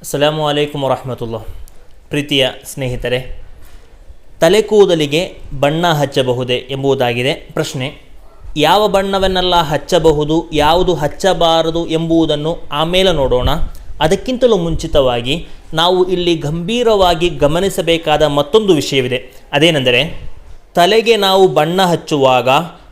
ಅಸಲಾಮು ಅಲೈಕುಮ್ ವರಹಮತುಲ್ಲಾ ಪ್ರೀತಿಯ ಸ್ನೇಹಿತರೆ, ತಲೆ ಕೂದಲಿಗೆ ಬಣ್ಣ ಹಚ್ಚಬಹುದೇ ಎಂಬುದಾಗಿದೆ ಪ್ರಶ್ನೆ. ಯಾವ ಬಣ್ಣವನ್ನೆಲ್ಲ ಹಚ್ಚಬಹುದು, ಯಾವುದು ಹಚ್ಚಬಾರದು ಎಂಬುದನ್ನು ಆಮೇಲೆ ನೋಡೋಣ. ಅದಕ್ಕಿಂತಲೂ ಮುಂಚಿತವಾಗಿ ನಾವು ಇಲ್ಲಿ ಗಂಭೀರವಾಗಿ ಗಮನಿಸಬೇಕಾದ ಮತ್ತೊಂದು ವಿಷಯವಿದೆ. ಅದೇನೆಂದರೆ, ತಲೆಗೆ ನಾವು ಬಣ್ಣ ಹಚ್ಚುವಾಗ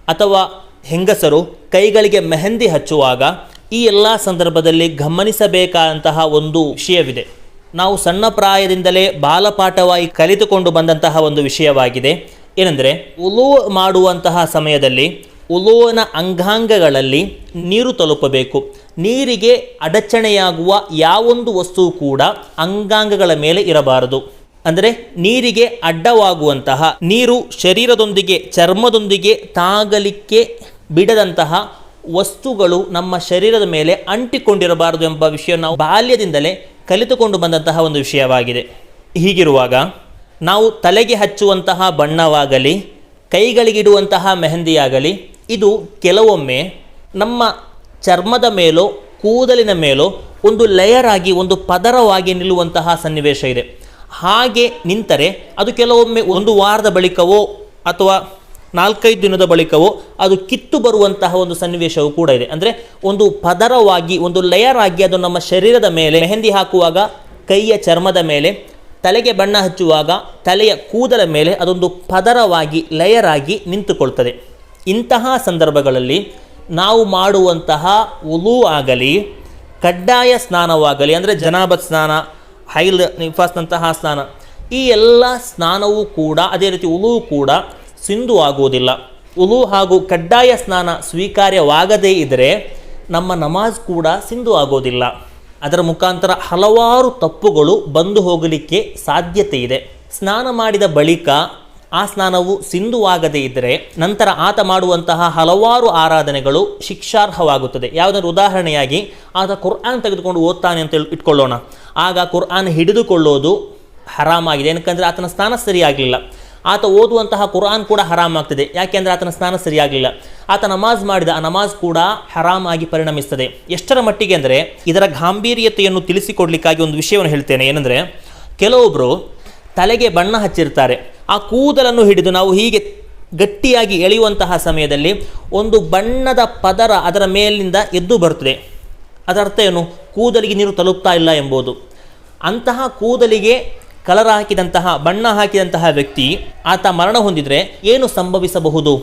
ಅಥವಾ ಹೆಂಗಸರು ಕೈಗಳಿಗೆ ಮೆಹಂದಿ ಹಚ್ಚುವಾಗ ಈ ಎಲ್ಲ ಸಂದರ್ಭದಲ್ಲಿ ಗಮನಿಸಬೇಕಾದಂತಹ ಒಂದು ವಿಷಯವಿದೆ. ನಾವು ಸಣ್ಣ ಪ್ರಾಯದಿಂದಲೇ ಬಾಲಪಾಠವಾಗಿ ಕಲಿತುಕೊಂಡು ಬಂದಂತಹ ಒಂದು ವಿಷಯವಾಗಿದೆ. ಏನೆಂದರೆ, ಉಲು ಮಾಡುವಂತಹ ಸಮಯದಲ್ಲಿ ಉಲುವನ ಅಂಗಾಂಗಗಳಲ್ಲಿ ನೀರು ತಲುಪಬೇಕು. ನೀರಿಗೆ ಅಡಚಣೆಯಾಗುವ ಯಾವೊಂದು ವಸ್ತು ಕೂಡ ಅಂಗಾಂಗಗಳ ಮೇಲೆ ಇರಬಾರದು. ಅಂದರೆ, ನೀರಿಗೆ ಅಡ್ಡವಾಗುವಂತಹ ನೀರು ಶರೀರದೊಂದಿಗೆ ಚರ್ಮದೊಂದಿಗೆ ತಾಗಲಿಕ್ಕೆ ಬಿಡದಂತಹ ವಸ್ತುಗಳು ನಮ್ಮ ಶರೀರದ ಮೇಲೆ ಅಂಟಿಕೊಂಡಿರಬಾರದು ಎಂಬ ವಿಷಯ ನಾವು ಬಾಲ್ಯದಿಂದಲೇ ಕಲಿತುಕೊಂಡು ಬಂದಂತಹ ಒಂದು ವಿಷಯವಾಗಿದೆ. ಹೀಗಿರುವಾಗ ನಾವು ತಲೆಗೆ ಹಚ್ಚುವಂತಹ ಬಣ್ಣವಾಗಲಿ, ಕೈಗಳಿಗಿಡುವಂತಹ ಮೆಹಂದಿಯಾಗಲಿ, ಇದು ಕೆಲವೊಮ್ಮೆ ನಮ್ಮ ಚರ್ಮದ ಮೇಲೋ, ಕೂದಲಿನ ಮೇಲೋ ಒಂದು ಲೇಯರ್ ಆಗಿ, ಒಂದು ಪದರವಾಗಿ ನಿಲ್ಲುವಂತಹ ಸನ್ನಿವೇಶ ಇದೆ. ಹಾಗೆ ನಿಂತರೆ ಅದು ಕೆಲವೊಮ್ಮೆ ಒಂದು ವಾರದ ಬಳಿಕವೋ ಅಥವಾ ನಾಲ್ಕೈದು ದಿನದ ಬಳಿಕವೂ ಅದು ಕಿತ್ತು ಬರುವಂತಹ ಒಂದು ಸನ್ನಿವೇಶವು ಕೂಡ ಇದೆ. ಅಂದರೆ ಒಂದು ಪದರವಾಗಿ, ಒಂದು ಲೇಯರ್ ಆಗಿ ಅದು ನಮ್ಮ ಶರೀರದ ಮೇಲೆ ಮೆಹಂದಿ ಹಾಕುವಾಗ, ಕೈಯ ಚರ್ಮದ ಮೇಲೆ, ತಲೆಗೆ ಬಣ್ಣ ಹಚ್ಚುವಾಗ, ತಲೆಯ ಕೂದಲ ಮೇಲೆ ಅದೊಂದು ಪದರವಾಗಿ ಲೇಯರ್ ಆಗಿ ನಿಂತುಕೊಳ್ತದೆ. ಇಂತಹ ಸಂದರ್ಭಗಳಲ್ಲಿ ನಾವು ಮಾಡುವಂತಹ ಉಲು ಆಗಲಿ, ಕಡ್ಡಾಯ ಸ್ನಾನವಾಗಲಿ, ಅಂದರೆ ಜನಾಬತ್ ಸ್ನಾನ, ಹೈಲ್, ನಿಫಾಸ್ನಂತಹ ಸ್ನಾನ, ಈ ಎಲ್ಲ ಸ್ನಾನವೂ ಕೂಡ, ಅದೇ ರೀತಿ ಉಲುವು ಕೂಡ ಸಿಂಧು ಆಗುವುದಿಲ್ಲ. ಉಲು ಹಾಗೂ ಕಡ್ಡಾಯ ಸ್ನಾನ ಸ್ವೀಕಾರ್ಯವಾಗದೇ ಇದ್ದರೆ ನಮ್ಮ ನಮಾಜ್ ಕೂಡ ಸಿಂಧು ಆಗೋದಿಲ್ಲ. ಅದರ ಮುಖಾಂತರ ಹಲವಾರು ತಪ್ಪುಗಳು ಬಂದು ಹೋಗಲಿಕ್ಕೆ ಸಾಧ್ಯತೆ ಇದೆ. ಸ್ನಾನ ಮಾಡಿದ ಬಳಿಕ ಆ ಸ್ನಾನವು ಸಿಂಧುವಾಗದೇ ಇದ್ದರೆ ನಂತರ ಆತ ಮಾಡುವಂತಹ ಹಲವಾರು ಆರಾಧನೆಗಳು ಶಿಕ್ಷಾರ್ಹವಾಗುತ್ತದೆ. ಯಾವುದಾದ್ರೂ ಉದಾಹರಣೆಯಾಗಿ ಆತ ಕುರ್ಆನ್ ತೆಗೆದುಕೊಂಡು ಓದ್ತಾನೆ ಅಂತ ಇಟ್ಕೊಳ್ಳೋಣ. ಆಗ ಕುರ್ಆನ್ ಹಿಡಿದುಕೊಳ್ಳೋದು ಹರಾಮಾಗಿದೆ. ಏನಕ್ಕಂದರೆ ಆತನ ಸ್ನಾನ ಸರಿಯಾಗಲಿಲ್ಲ. ಆತ ಓದುವಂತಹ ಕುರಾನ್ ಕೂಡ ಹರಾಮ್ ಆಗ್ತದೆ. ಯಾಕೆಂದರೆ ಆತನ ಸ್ನಾನ ಸರಿಯಾಗಲಿಲ್ಲ. ಆತ ನಮಾಜ್ ಮಾಡಿದ, ಆ ನಮಾಜ್ ಕೂಡ ಹರಾಮಾಗಿ ಪರಿಣಮಿಸ್ತದೆ. ಎಷ್ಟರ ಮಟ್ಟಿಗೆ ಅಂದರೆ ಇದರ ಗಾಂಭೀರ್ಯತೆಯನ್ನು ತಿಳಿಸಿಕೊಡ್ಲಿಕ್ಕಾಗಿ ಒಂದು ವಿಷಯವನ್ನು ಹೇಳ್ತೇನೆ. ಏನಂದರೆ ಕೆಲವೊಬ್ಬರು ತಲೆಗೆ ಬಣ್ಣ ಹಚ್ಚಿರ್ತಾರೆ. ಆ ಕೂದಲನ್ನು ಹಿಡಿದು ನಾವು ಹೀಗೆ ಗಟ್ಟಿಯಾಗಿ ಎಳೆಯುವಂತಹ ಸಮಯದಲ್ಲಿ ಒಂದು ಬಣ್ಣದ ಪದರ ಅದರ ಮೇಲಿನಿಂದ ಎದ್ದು ಬರುತ್ತದೆ. ಅದರ ಅರ್ಥ ಏನು? ಕೂದಲಿಗೆ ನೀರು ತಲುಪ್ತಾ ಇಲ್ಲ ಎಂಬುದು. ಅಂತಹ ಕೂದಲಿಗೆ ಕಲರ್ ಹಾಕಿದಂತಹ, ಬಣ್ಣ ಹಾಕಿದಂತಹ ವ್ಯಕ್ತಿ ಆತ ಮರಣ ಹೊಂದಿದರೆ ಏನು ಸಂಭವಿಸಬಹುದು?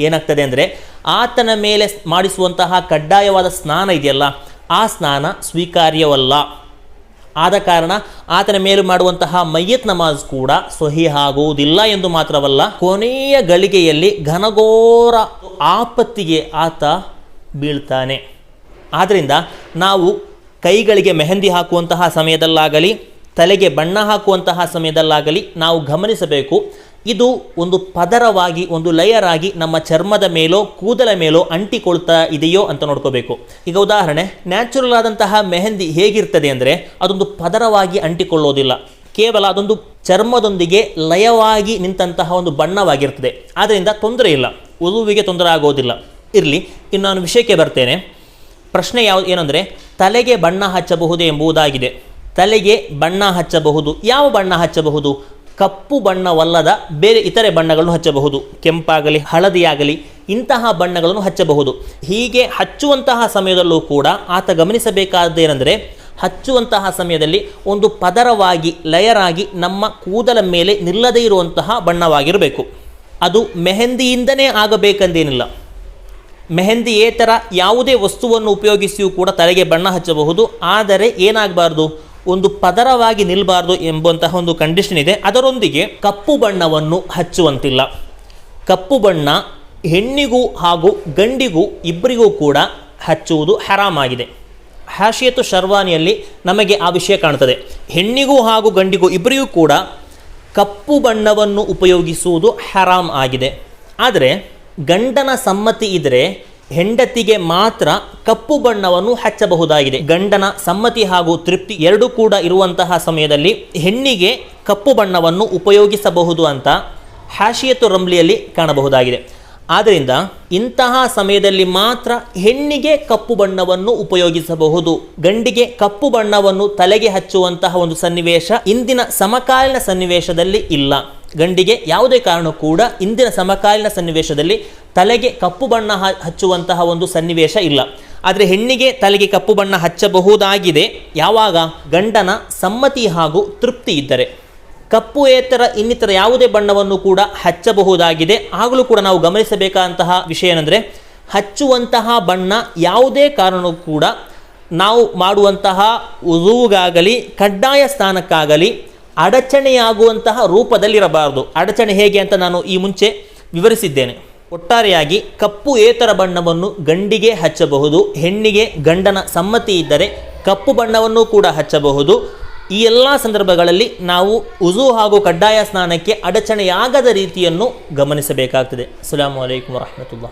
ಏನಾಗ್ತದೆ ಅಂದರೆ ಆತನ ಮೇಲೆ ಮಾಡಿಸುವಂತಹ ಕಡ್ಡಾಯವಾದ ಸ್ನಾನ ಇದೆಯಲ್ಲ, ಆ ಸ್ನಾನ ಸ್ವೀಕಾರ್ಯವಲ್ಲ. ಆದ ಕಾರಣ ಆತನ ಮೇಲೆ ಮಾಡುವಂತಹ ಮಯ್ಯತ್ ನಮಾಜ್ ಕೂಡ ಸೊಹಿ ಆಗುವುದಿಲ್ಲ ಎಂದು ಮಾತ್ರವಲ್ಲ, ಕೊನೆಯ ಗಳಿಗೆಯಲ್ಲಿ ಘನಘೋರ ಆಪತ್ತಿಗೆ ಆತ ಬೀಳ್ತಾನೆ. ಆದ್ದರಿಂದ ನಾವು ಕೈಗಳಿಗೆ ಮೆಹಂದಿ ಹಾಕುವಂತಹ ಸಮಯದಲ್ಲಾಗಲಿ ತಲೆಗೆ ಬಣ್ಣ ಹಾಕುವಂತಹ ಸಮಯದಲ್ಲಾಗಲಿ ನಾವು ಗಮನಿಸಬೇಕು. ಇದು ಒಂದು ಪದರವಾಗಿ, ಒಂದು ಲೇಯರ್ ಆಗಿ ನಮ್ಮ ಚರ್ಮದ ಮೇಲೋ, ಕೂದಲ ಮೇಲೋ ಅಂಟಿಕೊಳ್ತಾ ಇದೆಯೋ ಅಂತ ನೋಡ್ಕೋಬೇಕು. ಈಗ ಉದಾಹರಣೆ ನ್ಯಾಚುರಲ್ ಆದಂತಹ ಮೆಹಂದಿ ಹೇಗಿರ್ತದೆ ಅಂದರೆ ಅದೊಂದು ಪದರವಾಗಿ ಅಂಟಿಕೊಳ್ಳೋದಿಲ್ಲ. ಕೇವಲ ಅದೊಂದು ಚರ್ಮದೊಂದಿಗೆ ಲಯವಾಗಿ ನಿಂತಹ ಒಂದು ಬಣ್ಣವಾಗಿರ್ತದೆ. ಆದ್ದರಿಂದ ತೊಂದರೆ ಇಲ್ಲ, ಉದುವಿಗೆ ತೊಂದರೆ ಆಗೋದಿಲ್ಲ. ಇರಲಿ, ಇನ್ನು ನಾನು ವಿಷಯಕ್ಕೆ ಬರ್ತೇನೆ. ಪ್ರಶ್ನೆ ಯಾವುದು ಏನಂದರೆ, ತಲೆಗೆ ಬಣ್ಣ ಹಚ್ಚಬಹುದೇ ಎಂಬುದಾಗಿದೆ. ತಲೆಗೆ ಬಣ್ಣ ಹಚ್ಚಬಹುದು. ಯಾವ ಬಣ್ಣ ಹಚ್ಚಬಹುದು? ಕಪ್ಪು ಬಣ್ಣವಲ್ಲದ ಬೇರೆ ಇತರೆ ಬಣ್ಣಗಳನ್ನು ಹಚ್ಚಬಹುದು. ಕೆಂಪಾಗಲಿ, ಹಳದಿಯಾಗಲಿ ಇಂತಹ ಬಣ್ಣಗಳನ್ನು ಹಚ್ಚಬಹುದು. ಹೀಗೆ ಹಚ್ಚುವಂತಹ ಸಮಯದಲ್ಲೂ ಕೂಡ ಆತ ಗಮನಿಸಬೇಕಾದ್ದೇನೆಂದರೆ ಹಚ್ಚುವಂತಹ ಸಮಯದಲ್ಲಿ ಒಂದು ಪದರವಾಗಿ ಲಯರಾಗಿ ನಮ್ಮ ಕೂದಲ ಮೇಲೆ ನಿಲ್ಲದೇ ಇರುವಂತಹ ಬಣ್ಣವಾಗಿರಬೇಕು. ಅದು ಮೆಹಂದಿಯಿಂದನೇ ಆಗಬೇಕೆಂದೇನಿಲ್ಲ. ಮೆಹಂದಿಯೇತರ ಯಾವುದೇ ವಸ್ತುವನ್ನು ಉಪಯೋಗಿಸಿಯೂ ಕೂಡ ತಲೆಗೆ ಬಣ್ಣ ಹಚ್ಚಬಹುದು. ಆದರೆ ಏನಾಗಬಾರ್ದು? ಒಂದು ಪದರವಾಗಿ ನಿಲ್ಲಬಾರ್ದು ಎಂಬಂತಹ ಒಂದು ಕಂಡೀಷನ್ ಇದೆ. ಅದರೊಂದಿಗೆ ಕಪ್ಪು ಬಣ್ಣವನ್ನು ಹಚ್ಚುವಂತಿಲ್ಲ. ಕಪ್ಪು ಬಣ್ಣ ಹೆಣ್ಣಿಗೂ ಹಾಗೂ ಗಂಡಿಗೂ ಇಬ್ಬರಿಗೂ ಕೂಡ ಹಚ್ಚುವುದು ಹರಾಮಾಗಿದೆ. ಹಾಶಿಯತು ಶರ್ವಾನಿಯಲ್ಲಿ ನಮಗೆ ಆ ವಿಷಯ ಕಾಣ್ತದೆ ಹೆಣ್ಣಿಗೂ ಹಾಗೂ ಗಂಡಿಗೂ ಇಬ್ಬರಿಗೂ ಕೂಡ ಕಪ್ಪು ಬಣ್ಣವನ್ನು ಉಪಯೋಗಿಸುವುದು ಹರಾಮ್ ಆಗಿದೆ. ಆದರೆ ಗಂಡನ ಸಮ್ಮತಿ ಇದ್ದರೆ ಹೆಂಡತಿಗೆ ಮಾತ್ರ ಕಪ್ಪು ಬಣ್ಣವನ್ನು ಹಚ್ಚಬಹುದಾಗಿದೆ. ಗಂಡನ ಸಮ್ಮತಿ ಹಾಗೂ ತೃಪ್ತಿ ಎರಡೂ ಕೂಡ ಇರುವಂತಹ ಸಮಯದಲ್ಲಿ ಹೆಣ್ಣಿಗೆ ಕಪ್ಪು ಬಣ್ಣವನ್ನು ಉಪಯೋಗಿಸಬಹುದು ಅಂತ ಹಾಶಿಯತು ರಂಬ್ಲಿಯಲ್ಲಿ ಕಾಣಬಹುದಾಗಿದೆ. ಆದ್ದರಿಂದ ಇಂತಹ ಸಮಯದಲ್ಲಿ ಮಾತ್ರ ಹೆಣ್ಣಿಗೆ ಕಪ್ಪು ಬಣ್ಣವನ್ನು ಉಪಯೋಗಿಸಬಹುದು. ಗಂಡಿಗೆ ಕಪ್ಪು ಬಣ್ಣವನ್ನು ತಲೆಗೆ ಹಚ್ಚುವಂತಹ ಒಂದು ಸನ್ನಿವೇಶ ಇಂದಿನ ಸಮಕಾಲೀನ ಸನ್ನಿವೇಶದಲ್ಲಿ ಇಲ್ಲ. ಗಂಡಿಗೆ ಯಾವುದೇ ಕಾರಣ ಕೂಡ ಇಂದಿನ ಸಮಕಾಲೀನ ಸನ್ನಿವೇಶದಲ್ಲಿ ತಲೆಗೆ ಕಪ್ಪು ಬಣ್ಣ ಹಚ್ಚುವಂತಹ ಒಂದು ಸನ್ನಿವೇಶ ಇಲ್ಲ. ಆದರೆ ಹೆಣ್ಣಿಗೆ ತಲೆಗೆ ಕಪ್ಪು ಬಣ್ಣ ಹಚ್ಚಬಹುದಾಗಿದೆ. ಯಾವಾಗ ಗಂಡನ ಸಮ್ಮತಿ ಹಾಗೂ ತೃಪ್ತಿ ಇದ್ದರೆ. ಕಪ್ಪು ಏತರ ಇನ್ನಿತರ ಯಾವುದೇ ಬಣ್ಣವನ್ನು ಕೂಡ ಹಚ್ಚಬಹುದಾಗಿದೆ. ಆಗಲೂ ಕೂಡ ನಾವು ಗಮನಿಸಬೇಕಾದಂತಹ ವಿಷಯ ಏನಂದರೆ, ಹಚ್ಚುವಂತಹ ಬಣ್ಣ ಯಾವುದೇ ಕಾರಣಕ್ಕೂ ಕೂಡ ನಾವು ಮಾಡುವಂತಹ ಉದುವುಗಾಗಲಿ ಕಡ್ಡಾಯ ಸ್ಥಾನಕ್ಕಾಗಲಿ ಅಡಚಣೆಯಾಗುವಂತಹ ರೂಪದಲ್ಲಿರಬಾರದು. ಅಡಚಣೆ ಹೇಗೆ ಅಂತ ನಾನು ಈ ಮುಂಚೆ ವಿವರಿಸಿದ್ದೇನೆ. ಒಟ್ಟಾರೆಯಾಗಿ ಕಪ್ಪು ಏತರ ಬಣ್ಣವನ್ನು ಗಂಡಿಗೆ ಹಚ್ಚಬಹುದು, ಹೆಣ್ಣಿಗೆ ಗಂಡನ ಸಮ್ಮತಿ ಇದ್ದರೆ ಕಪ್ಪು ಬಣ್ಣವನ್ನು ಕೂಡ ಹಚ್ಚಬಹುದು. ಈ ಎಲ್ಲ ಸಂದರ್ಭಗಳಲ್ಲಿ ನಾವು ಉಜು ಹಾಗೂ ಕಡ್ಡಾಯ ಸ್ನಾನಕ್ಕೆ ಅಡಚಣೆಯಾಗದ ರೀತಿಯನ್ನು ಗಮನಿಸಬೇಕಾಗ್ತದೆ. ಅಸ್ಸಲಾಮು ಅಲೈಕುಮ್ ವರಹಮತುಲ್ಲಾಹ.